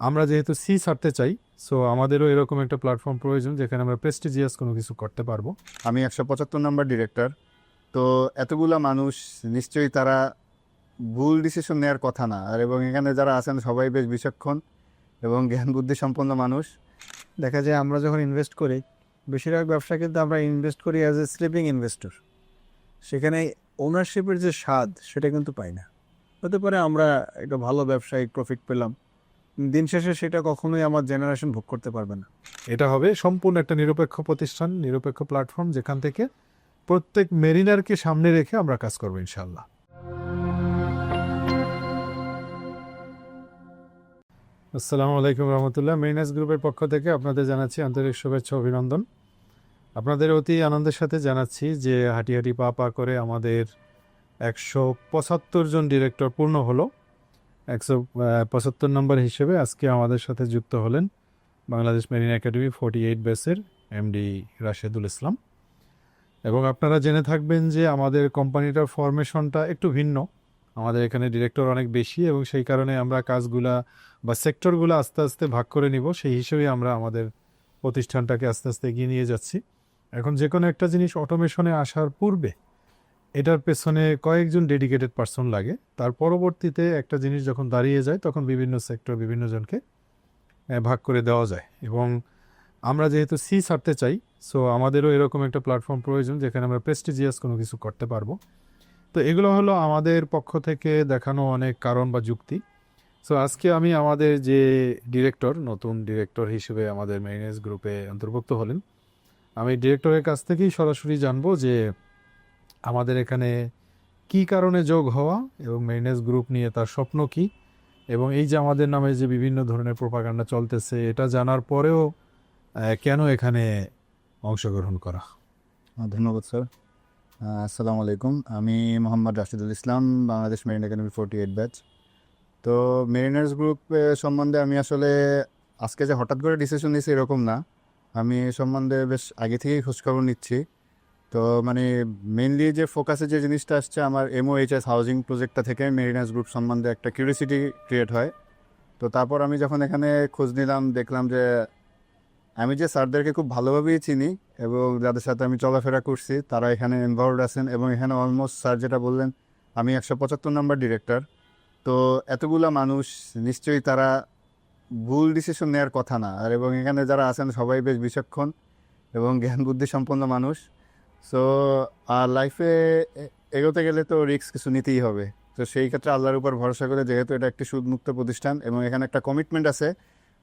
আমরা যেহেতু সি ছাড়তে চাই সো আমাদেরও এরকম একটা প্ল্যাটফর্ম প্রয়োজন যেখানে আমরা প্রেস্টিজিয়াস কোনো কিছু করতে পারব। আমি একশো পঁচাত্তর নম্বর ডিরেক্টর তো এতগুলা মানুষ নিশ্চয়ই তারা ভুল ডিসিশন নেওয়ার কথা না। আর এবং এখানে যারা আছেন সবাই বেশ বিচক্ষণ এবং জ্ঞান বুদ্ধি সম্পন্ন মানুষ। দেখা যায় আমরা যখন ইনভেস্ট করি বেশিরভাগ ব্যবসা কিন্তু আমরা ইনভেস্ট করি অ্যাজ এ স্লিপিং ইনভেস্টর সেখানে ওনারশিপের যে স্বাদ সেটা কিন্তু পাই না। হতে পারে আমরা একটা ভালো ব্যবসায়িক প্রফিট পেলাম। দিন শেষে সেটা কখনোই আমার জেনারেশন ভোগ করতে পারবে না। এটা হবে সম্পূর্ণ একটা নিরপেক্ষ প্রতিষ্ঠান, নিরপেক্ষ প্ল্যাটফর্ম যেখান থেকে প্রত্যেক মেরিনারকে সামনে রেখে আমরা কাজ করব ইনশাল্লাহ আসসালামু আলাইকুম রহমতুল্লাহ। মেরিনাস গ্রুপের পক্ষ থেকে আপনাদের জানাচ্ছি আন্তরিক শুভেচ্ছা অভিনন্দন। আপনাদের অতি আনন্দের সাথে জানাচ্ছি যে হাঁটি হাঁটি পা পা করে আমাদের একশো পঁচাত্তর জন ডিরেক্টর পূর্ণ হলো। একশো পঁচাত্তর নম্বর হিসেবে আজকে আমাদের সাথে যুক্ত হলেন Bangladesh marine academy forty eight বেসের এমডি রাশেদুল ইসলাম। এবং আপনারা জেনে থাকবেন যে আমাদের কোম্পানিটার ফরমেশনটা একটু ভিন্ন। আমাদের এখানে ডিরেক্টর অনেক বেশি এবং সেই কারণে আমরা কাজগুলা বা সেক্টরগুলো আস্তে আস্তে ভাগ করে নিব। সেই হিসেবে আমরা আমাদের প্রতিষ্ঠানটাকে আস্তে আস্তে এগিয়ে নিয়ে যাচ্ছি। এখন যে কোনো একটা জিনিস অটোমেশনে আসার পূর্বে এটার পেছনে কয়েকজন ডেডিকেটেড পার্সন লাগে। তার পরবর্তীতে একটা জিনিস যখন দাঁড়িয়ে যায়, তখন বিভিন্ন সেক্টর বিভিন্ন জনকে ভাগ করে দেওয়া যায়। এবং আমরা যেহেতু সি ছাড়তে চাই সো আমাদেরও এরকম একটা প্ল্যাটফর্ম প্রয়োজন যেখানে আমরা প্রেস্টিজিয়াস কোনো কিছু করতে পারব। তো এগুলো হলো আমাদের পক্ষ থেকে দেখানো অনেক কারণ বা যুক্তি। সো আজকে আমি আমাদের যে ডিরেক্টর নতুন ডিরেক্টর হিসেবে আমাদের মেরিনেস গ্রুপে অন্তর্ভুক্ত হলেন, আমি ডিরেক্টরের কাছ থেকেই সরাসরি জানব যে আমাদের এখানে কি কারণে যোগ হওয়া এবং মেরিনেস গ্রুপ নিয়ে তার স্বপ্ন কি? এবং এই যে আমাদের নামে যে বিভিন্ন ধরনের প্রোপাগান্ডা চলতেছে, এটা জানার পরেও কেন এখানে অংশগ্রহণ করা? ধন্যবাদ, স্যার। আসসালামু আলাইকুম। আমি Mohammad Rashidul Islam, Bangladesh marine academy forty eight batch তো মেরিনার্স গ্রুপ সম্বন্ধে আমি আসলে আজকে যে হঠাৎ করে ডিসিশন নিয়েছি এরকম না। আমি সম্বন্ধে বেশ আগে থেকেই খোঁজখবর নিচ্ছি। তো মানে মেইনলি যে ফোকাসে যে জিনিসটা আসছে, আমার এমওএইচএস হাউজিং প্রজেক্টটা থেকে মেরিনাস গ্রুপ সম্বন্ধে একটা কিউরিয়াসিটি ক্রিয়েট হয়। তো তারপর আমি যখন এখানে খোঁজ নিলাম, দেখলাম যে আমি যে স্যারদেরকে খুব ভালোভাবেই চিনি এবং যাদের সাথে আমি চলাফেরা করছি, তারা এখানে ইনভলভ আছেন এবং এখানে অলমোস্ট স্যার যেটা বললেন, আমি একশো পঁচাত্তর নম্বর ডিরেক্টর তো এতগুলা মানুষ, নিশ্চয়ই তারা ভুল ডিসিশন নেওয়ার কথা না। আর এবং এখানে যারা আছেন, সবাই বেশ বিচক্ষণ এবং জ্ঞান বুদ্ধি সম্পন্ন মানুষ। সো আর লাইফে এগোতে গেলে তো রিস্ক কিছু নিতেই হবে। তো সেই ক্ষেত্রে আল্লাহর উপর ভরসা করে যেহেতু এটা একটি সুদমুক্ত প্রতিষ্ঠান এবং এখানে একটা কমিটমেন্ট আছে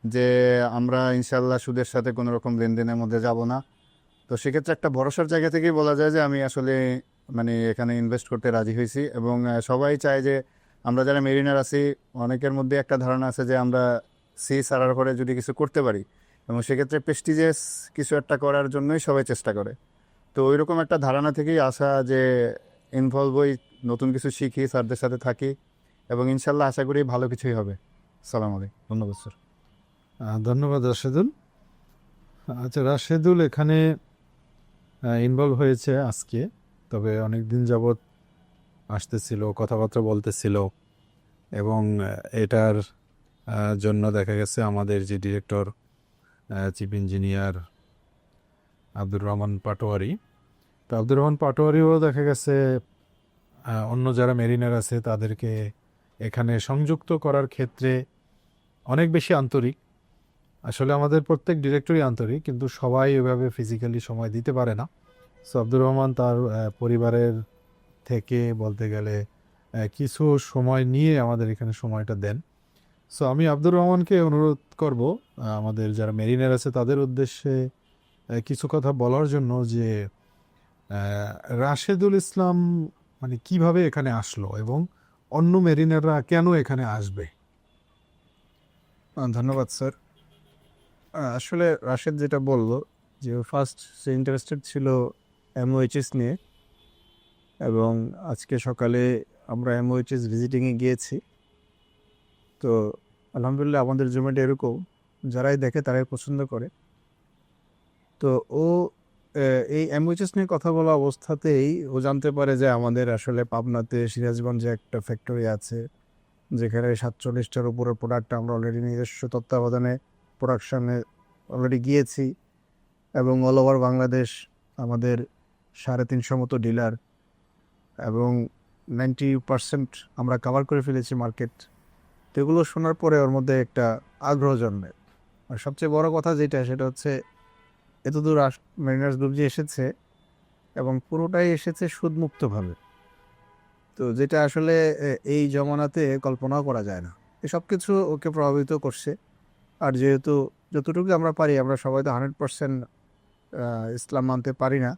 যে আমরা ইনশাল্লাহ সুদের সাথে কোনো রকম লেনদেনের মধ্যে যাব না। তো সেক্ষেত্রে একটা ভরসার জায়গা থেকেই বলা যায় যে আমি আসলে মানে এখানে ইনভেস্ট করতে রাজি হয়েছি এবং সবাই চায় যে আমরা যারা মেরিনার আছি, অনেকের মধ্যে একটা ধারণা আছে যে আমরা সি সারার পরে যদি কিছু করতে পারি এবং সেক্ষেত্রে প্রেস্টিজিয়াস কিছু একটা করার জন্যই সবাই চেষ্টা করে। তো ওইরকম একটা ধারণা থেকেই আসা যে ইনভলভ হই নতুন কিছু শিখি স্যারদের সাথে থাকি এবং ইনশাল্লাহ আশা করি ভালো কিছুই হবে। সালাম আলাইকুম। ধন্যবাদ স্যার। ধন্যবাদ রাশেদুল। আচ্ছা রাশেদুল এখানে ইনভলভ হয়েছে আজকে তবে অনেক দিন যাবৎ আসতেছিল কথাবার্তা বলতেছিল এবং এটার জন্য দেখা গেছে আমাদের যে director chief engineer Abdur Rahman Patwari. তো আব্দুর রহমান পাটোয়ারিও দেখা গেছে অন্য যারা মেরিনার আছে, তাদেরকে এখানে সংযুক্ত করার ক্ষেত্রে অনেক বেশি আন্তরিক। আসলে আমাদের প্রত্যেক ডিরেক্টরই আন্তরিক, কিন্তু সবাই এভাবে ফিজিক্যালি সময় দিতে পারে না। সো আব্দুর রহমান তার পরিবারের থেকে বলতে গেলে কিছু সময় নিয়ে আমাদের এখানে সময়টা দেন। সো আমি আব্দুর রহমানকে অনুরোধ করব আমাদের যারা মেরিনার আছে, তাদের উদ্দেশ্যে কিছু কথা বলার জন্য যে রাশেদুল ইসলাম মানে কীভাবে এখানে আসলো এবং অন্য মেরিনাররা কেন এখানে আসবে? ধন্যবাদ স্যার আসলে রাশেদ যেটা বলল যে ফার্স্ট সে ইন্টারেস্টেড ছিল এমওএইচএস নিয়ে এবং আজকে সকালে আমরা এমওএইচএস ভিজিটিংয়ে গিয়েছি। তো আলহামদুলিল্লাহ আমাদের জমিটা এরকম, যারাই দেখে তারাই পছন্দ করে। তো ও এই এমওএইচএস নিয়ে কথা বলা অবস্থাতেই ও জানতে পারে যে আমাদের আসলে পাবনাতে সিরাজগঞ্জে একটা ফ্যাক্টরি আছে, যেখানে সাতচল্লিশটার উপরে প্রোডাক্ট আমরা অলরেডি নিজস্ব তত্ত্বাবধানে প্রোডাকশানে অলরেডি গিয়েছি এবং অল ওভার বাংলাদেশ আমাদের সাড়ে তিনশো মতো ডিলার এবং নাইনটি পার্সেন্ট আমরা কভার করে ফেলেছি মার্কেট তো এগুলো শোনার পরে ওর মধ্যে একটা আগ্রহ জন্মে। আর সবচেয়ে বড় কথা যেটা, সেটা হচ্ছে এতদূর আস মেরিনার্স গ্রুপ যে এসেছে এবং পুরোটাই এসেছে সুদমুক্তভাবে। তো যেটা আসলে এই জমানাতে কল্পনাও করা যায় না। এসব কিছু ওকে প্রভাবিত করছে। আর যেহেতু যতটুকু আমরা পারি, আমরা সবাই তো হান্ড্রেড পার্সেন্ট ইসলাম মানতে পারি না।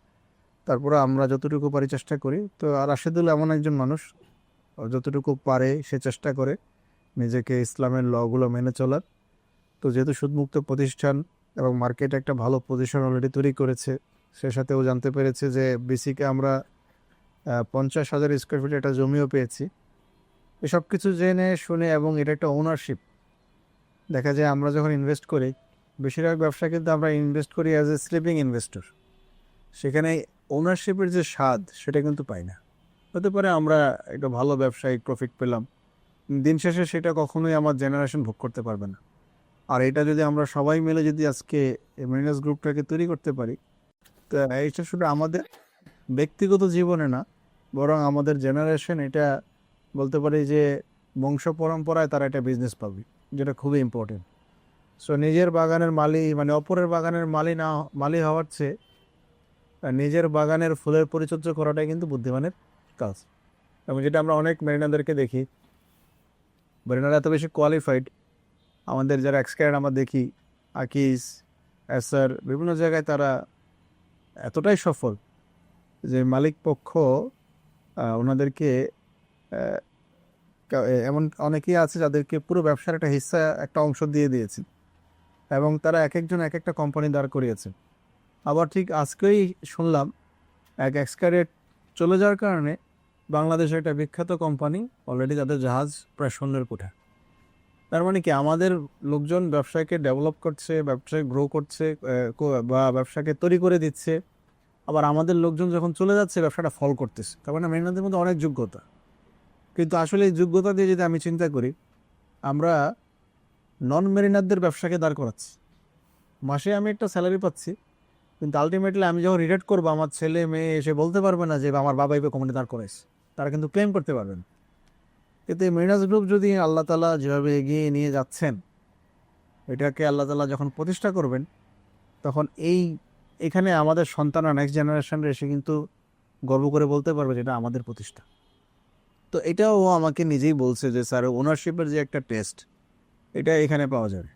তারপরে আমরা যতটুকু পারি চেষ্টা করি। তো আর রাশেদুল এমন একজন মানুষ যতটুকু পারে সে চেষ্টা করে নিজেকে ইসলামের লগুলো মেনে চলার। তো যেহেতু সুদমুক্ত প্রতিষ্ঠান এবং মার্কেটে একটা ভালো পজিশন অলরেডি তৈরি করেছে। সে সাথে ও জানতে পেরেছে যে বেসিকে আমরা পঞ্চাশ হাজার স্কোয়ার ফিট একটা জমিও পেয়েছি। এসব কিছু জেনে, শুনে এবং এটা একটা ওনারশিপ দেখা যায় আমরা যখন ইনভেস্ট করি, বেশিরভাগ ব্যবসা কিন্তু আমরা ইনভেস্ট করি অ্যাজ এ স্লিপিং ইনভেস্টর সেখানে ওনারশিপের যে স্বাদ, সেটা কিন্তু পাই না। হতে পারে আমরা একটা ভালো ব্যবসায়িক প্রফিট পেলাম। দিন শেষে সেটা কখনোই আমার জেনারেশন ভোগ করতে পারবে না। আর এটা যদি আমরা সবাই মিলে যদি আজকে মেরিনাস গ্রুপটাকে তৈরি করতে পারি, তো এটা শুধু আমাদের ব্যক্তিগত জীবনে না, বরং আমাদের জেনারেশন এটা বলতে পারি যে বংশ পরম্পরায় তারা এটা বিজনেস পাবে, যেটা খুবই ইম্পর্টেন্ট সো নিজের বাগানের মালি মানে অপরের বাগানের মালি না, মালি হওয়ার চেয়ে নিজের বাগানের ফুলের পরিচর্যা করাটাই কিন্তু বুদ্ধিমানের কাজ। এবং যেটা আমরা অনেক মেরিনাদেরকে দেখি মেরিনারা এত বেশি কোয়ালিফাইড আমাদের যারা এক্সকারেট আমরা দেখি আকিস অ্যাসার বিভিন্ন জায়গায় তারা এতটাই সফল যে মালিক পক্ষ ওনাদেরকে এমন অনেকেই আছে যাদেরকে পুরো ব্যবসার একটা হিস্সা, একটা অংশ দিয়ে দিয়েছে এবং তারা এক একজন এক একটা কোম্পানি দাঁড় করিয়েছে। আবার ঠিক আজকেই শুনলাম এক এক্সকারেট চলে যাওয়ার কারণে বাংলাদেশের একটা বিখ্যাত কোম্পানি অলরেডি তাদের জাহাজ প্রায় শূন্যের কোঠা তার মানে কি আমাদের লোকজন ব্যবসাকে ডেভেলপ করছে, ব্যবসায় গ্রো করছে বা ব্যবসাকে তৈরি করে দিচ্ছে। আবার আমাদের লোকজন যখন চলে যাচ্ছে, ব্যবসাটা ফল করতেছে। তার মানে মেরিনাদের মধ্যে অনেক যোগ্যতা। কিন্তু আসলে এই যোগ্যতা দিয়ে যদি আমি চিন্তা করি, আমরা নন মেরিনারদের ব্যবসাকে দাঁড় করাচ্ছি। মাসে আমি একটা স্যালারি পাচ্ছি, কিন্তু আলটিমেটলি আমি যখন রিলেট করব, আমার ছেলে, মেয়ে এসে বলতে পারবে না যে, আমার বাবা এবার কোম্পানি দাঁড় করেছে তারা কিন্তু ক্লেম করতে পারবেন কিন্তু এই মেরিনাস গ্রুপ যদি আল্লাহ তালা যেভাবে এগিয়ে নিয়ে যাচ্ছেন, এটাকে আল্লাহ তালা যখন প্রতিষ্ঠা করবেন, তখন এই, এখানে আমাদের সন্তানরা নেক্সট জেনারেশনরা এসে কিন্তু গর্ব করে বলতে পারবে যে এটা আমাদের প্রতিষ্ঠা। তো এটাও ও আমাকে নিজেই বলছে যে, স্যার ওনারশিপের যে একটা টেস্ট এটা এখানে পাওয়া যাবে।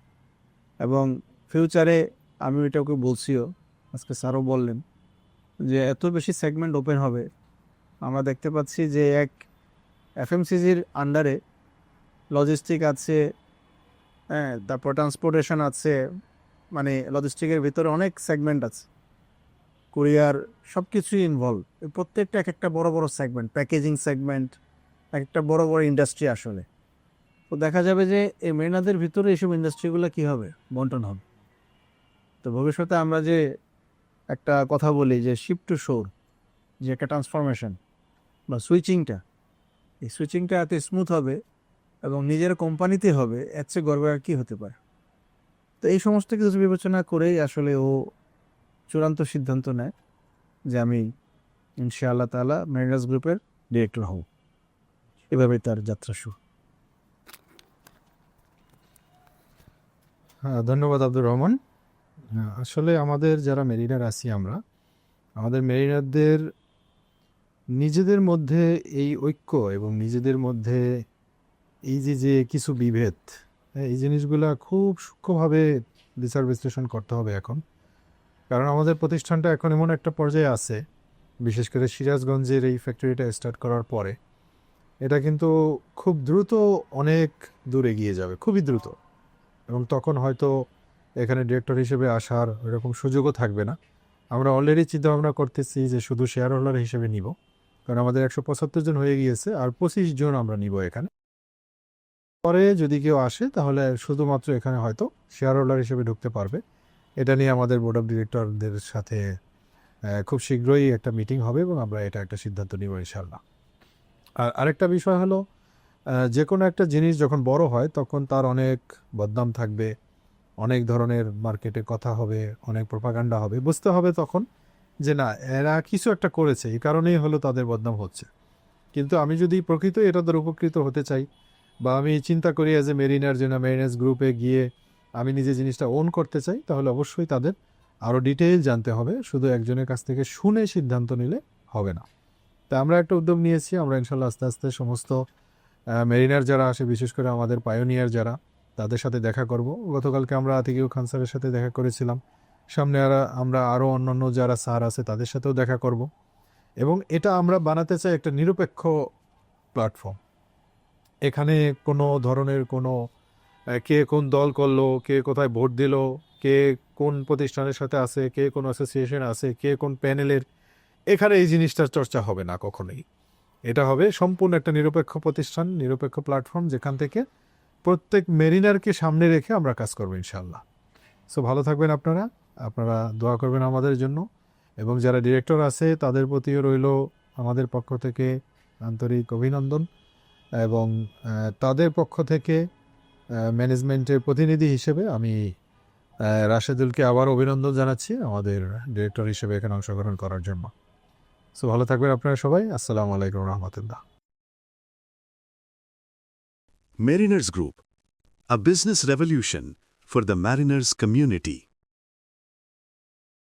এবং ফিউচারে আমি এটা ওকে বলছিও, আজকে স্যারও বললেন যে, এত বেশি সেগমেন্ট ওপেন হবে। আমরা দেখতে পাচ্ছি যে এক এফএমসিজির আন্ডারে লজিস্টিক আছে হ্যাঁ তারপর ট্রান্সপোর্টেশন আছে মানে লজিস্টিকের ভিতরে অনেক সেগমেন্ট আছে। কুরিয়ার সব কিছুই ইনভলভ প্রত্যেকটা এক একটা বড় বড় সেগমেন্ট প্যাকেজিং সেগমেন্ট এক একটা বড় বড় ইন্ডাস্ট্রি আসলে। তো দেখা যাবে যে এই মেরিনাদের ভিতরে এইসব ইন্ডাস্ট্রিগুলো কী হবে? বন্টন হবে। তো ভবিষ্যতে আমরা যে একটা কথা বলি যে শিপ টু শোর যে একটা ট্রান্সফরমেশন বা সুইচিংটা এই সুইচিংটা এত স্মুথ হবে এবং নিজের কোম্পানিতে হবে এর চেয়ে গর্ব আর কী হতে পারে? তো এই সমস্ত কিছু বিবেচনা করেই আসলে ও চূড়ান্ত সিদ্ধান্ত নেয় যে আমি ইনশাআল্লাহ তাআলা মেরিনাস গ্রুপের ডিরেক্টর হব। এভাবে তার যাত্রা শুরু। হ্যাঁ ধন্যবাদ আব্দুর রহমান। হ্যাঁ, আসলে আমাদের যারা মেরিনার আছি আমরা আমাদের মেরিনারদের নিজেদের মধ্যে এই ঐক্য এবং নিজেদের মধ্যে এই যে যে কিছু বিভেদ হ্যাঁ, এই জিনিসগুলা খুব সূক্ষ্মভাবে বিচার বিশ্লেষণ করতে হবে এখন। কারণ আমাদের প্রতিষ্ঠানটা এখন এমন একটা পর্যায়ে আছে বিশেষ করে সিরাজগঞ্জের এই ফ্যাক্টরিটা স্টার্ট করার পরে। এটা কিন্তু খুব দ্রুত অনেক দূর এগিয়ে যাবে খুবই দ্রুত। এবং তখন হয়তো এখানে ডিরেক্টর হিসেবে আসার এরকম সুযোগও থাকবে না। আমরা অলরেডি চিন্তাভাবনা করতেছি যে শুধু শেয়ার হোল্ডার হিসেবে নিব। কারণ আমাদের একশো পঁচাত্তর জন হয়ে গিয়েছে আর পঁচিশ জন আমরা নিব এখানে। পরে যদি কেউ আসে তাহলে শুধুমাত্র এখানে হয়তো শেয়ার হোল্ডার হিসেবে ঢুকতে পারবে। এটা নিয়ে আমাদের বোর্ড অফ ডিরেক্টরদের সাথে খুব শীঘ্রই একটা মিটিং হবে এবং আমরা এটা একটা সিদ্ধান্ত নিব ইনশাল্লাহ আর আরেকটা বিষয় হলো যে কোনো একটা জিনিস যখন বড় হয় তখন তার অনেক বদনাম থাকবে, অনেক ধরনের মার্কেটে কথা হবে, অনেক প্রপাগান্ডা হবে, বুঝতে হবে তখন যে না, এরা কিছু একটা করেছে, এই কারণেই হলো তাদের বদনাম হচ্ছে। কিন্তু আমি যদি প্রকৃত এটাদের উপকৃত হতে চাই, বা আমি চিন্তা করি অ্যাজ এ মেরিনার জন্য মেরিনার্স গ্রুপে গিয়ে আমি নিজে জিনিসটা ওন করতে চাই, তাহলে অবশ্যই তাদের আরও ডিটেইল জানতে হবে, শুধু একজনের কাছ থেকে শুনে সিদ্ধান্ত নিলে হবে না। তা আমরা একটা উদ্যোগ নিয়েছি, আমরা ইনশাল্লাহ আস্তে আস্তে সমস্ত মেরিনার যারা আসে, বিশেষ করে আমাদের পায়োনিয়ার যারা, তাদের সাথে দেখা করব। গতকালকে আমরা আতিকিউ খান স্যারের সাথে দেখা করেছিলাম। সামনে আর, আমরা আরও অন্যান্য যারা স্যার আছে তাদের সাথেও দেখা করব। এবং এটা আমরা বানাতে চাই একটা নিরপেক্ষ প্ল্যাটফর্ম এখানে কোনো ধরনের কোনো কে কোন দল করল, কে কোথায় ভোট দিল, কে কোন প্রতিষ্ঠানের সাথে আছে, কে কোন অ্যাসোসিয়েশন আছে, কে কোন প্যানেলের, এখানে এই জিনিসটার চর্চা হবে না কখনোই। এটা হবে সম্পূর্ণ একটা নিরপেক্ষ প্রতিষ্ঠান, নিরপেক্ষ প্ল্যাটফর্ম যেখান থেকে প্রত্যেক মেরিনারকে সামনে রেখে আমরা কাজ করব ইনশাল্লাহ সো ভালো থাকবেন আপনারা। আপনারা দোয়া করবেন আমাদের জন্য। এবং যারা ডিরেক্টর আছে তাদের প্রতিও রইল আমাদের পক্ষ থেকে আন্তরিক অভিনন্দন এবং তাদের পক্ষ থেকে ম্যানেজমেন্টের প্রতিনিধি হিসেবে আমি রাশেদুলকে আবার অভিনন্দন জানাচ্ছি আমাদের ডিরেক্টর হিসেবে এখানে অংশগ্রহণ করার জন্য। সো ভালো থাকবেন আপনারা সবাই। আসসালামু আলাইকুম রহমতুল্লাহ। Mariners Group, a business revolution for the mariners community.